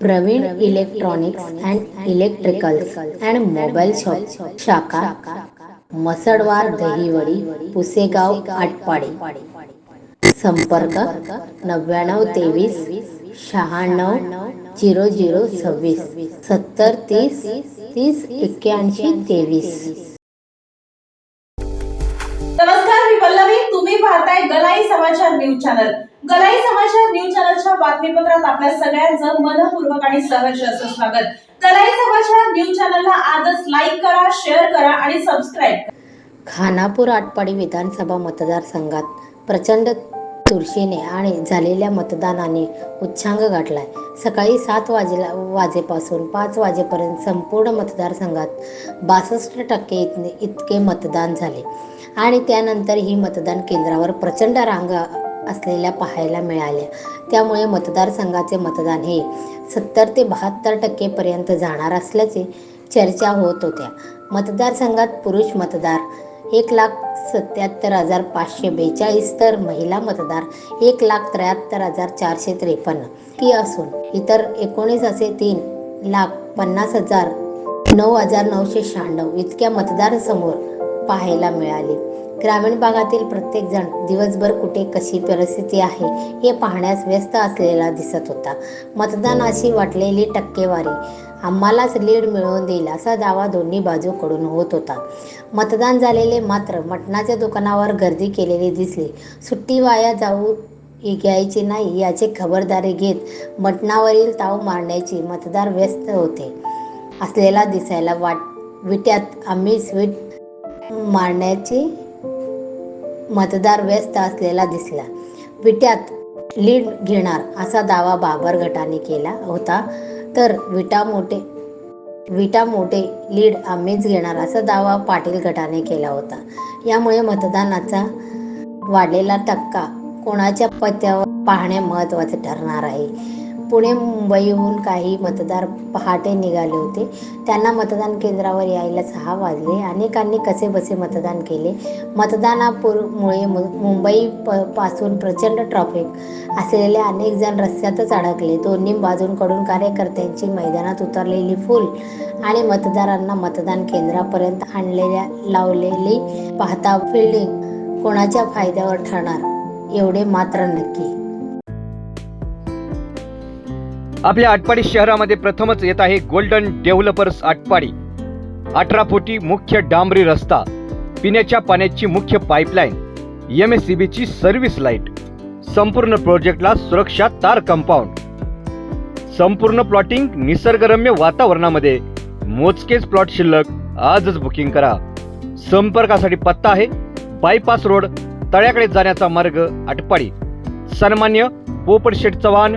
Praveen electronics and electricals and mobile shop शाखा मसडवार दहिवडी पुसेगाव आटपाडी. संपर्क नव्याण्णव तेवीस शहाण्णव झिरो झिरो सव्वीस. सत्तर तीस तीस एक्क्याऐंशी तेवीस. गलाई समाचार न्यूज चॅनल. गलाई समाचार न्यूज चॅनलच्या बातमीपत्रात आपल्या सगळ्यांचं मनपूर्वक आणि सहर्ष असं स्वागत. गलाई समाचार न्यूज चॅनलला आजच लाईक करा शेअर करा आणि सबस्क्राईब खानापूर आटपाडी विधानसभा मतदारसंघात प्रचंड चुरशीने आणि झालेल्या मतदानाने उच्चांग गाठलाय. सकाळी सात वाजेला वाजेपासून पाच वाजेपर्यंत संपूर्ण मतदारसंघात बासष्ट टक्के इतने इतके मतदान झाले. आणि त्यानंतर ही मतदान केंद्रावर प्रचंड रांगा असलेल्या पाहायला मिळाल्या. त्यामुळे मतदारसंघाचे मतदान हे सत्तर ते बहात्तर टक्केपर्यंत जाणार असल्याचे चर्चा होत होत्या. मतदारसंघात पुरुष मतदार एक लाख सत्याहत्तर हजार पाचशे बेचाळीस तर महिला मतदार एक लाख त्र्याहत्तर हजार चारशे त्रेपन्न. की असून इतर एकोणीस असे तीन लाख पन्नास हजार नऊ हजार नऊशे शहाण्णव इतक्या मतदारसमोर पाहायला मिळाले. ग्रामीण भागातील प्रत्येकजण दिवसभर कुठे कशी परिस्थिती आहे हे पाहण्यास व्यस्त असलेला दिसत होता. मतदानाशी वाटलेली टक्केवारी. आम्हालाच लीड मिळवून देईल असा दावा दोन्ही बाजूकडून होत होता. मतदान झालेले मात्र मटणाच्या दुकानावर गर्दी केलेली दिसली. सुट्टी वाया जाऊ घ्यायची नाही याची खबरदारी घेत मटणावरील ताव मारण्याची मतदार व्यस्त होते. असलेला दिसायला वाट विट्यात आम्ही स्वीट मारण्याची मतदार व्यस्त असलेला दिसला. विट्यात लीड घेणार असा दावा बाबर गटाने केला होता. तर विटा मोठे विटा मोठे लीड आम्हीच घेणार असा दावा पाटील गटाने केला होता. यामुळे मतदानाचा वाढलेला टक्का कोणाच्या पत्त्यावर पाहणे महत्त्वाचे ठरणार आहे. पुणे मुंबईहून काही मतदार पहाटे निघाले होते. त्यांना मतदान केंद्रावर यायला सहा वाजले. अनेकांनी कसेबसे मतदान केले. मतदानापूरमुळे मु मुंबई प पासून प्रचंड ट्रॅफिक असलेले अनेक जण रस्त्यातच अडकले. दोन्ही बाजूंकडून कार्यकर्त्यांची मैदानात उतरलेली फुल आणि मतदारांना मतदान केंद्रापर्यंत आणलेल्या लावलेली पाहता फिल्डिंग कोणाच्या फायद्यावर ठरणार एवढे मात्र नक्की. आपल्या आटपाडी शहरामध्ये प्रथमच येत आहे गोल्डन डेव्हलपर्स आटपाडी. अठरा फुटी मुख्य डांबरी रस्ता पिण्याच्या पाण्याची मुख्य पाईपलाईन एम एस सी बीची सर्व्हिस लाइट संपूर्ण प्रोजेक्टला सुरक्षा तार कंपाऊंड. संपूर्ण प्लॉटिंग निसर्गरम्य वातावरणामध्ये. मोजकेच प्लॉट शिल्लक आजच बुकिंग करा. संपर्कासाठी पत्ता आहे बायपास रोड तळ्याकडे जाण्याचा मार्ग आटपाडी. सन्मान्य पोपटशेठ चव्हाण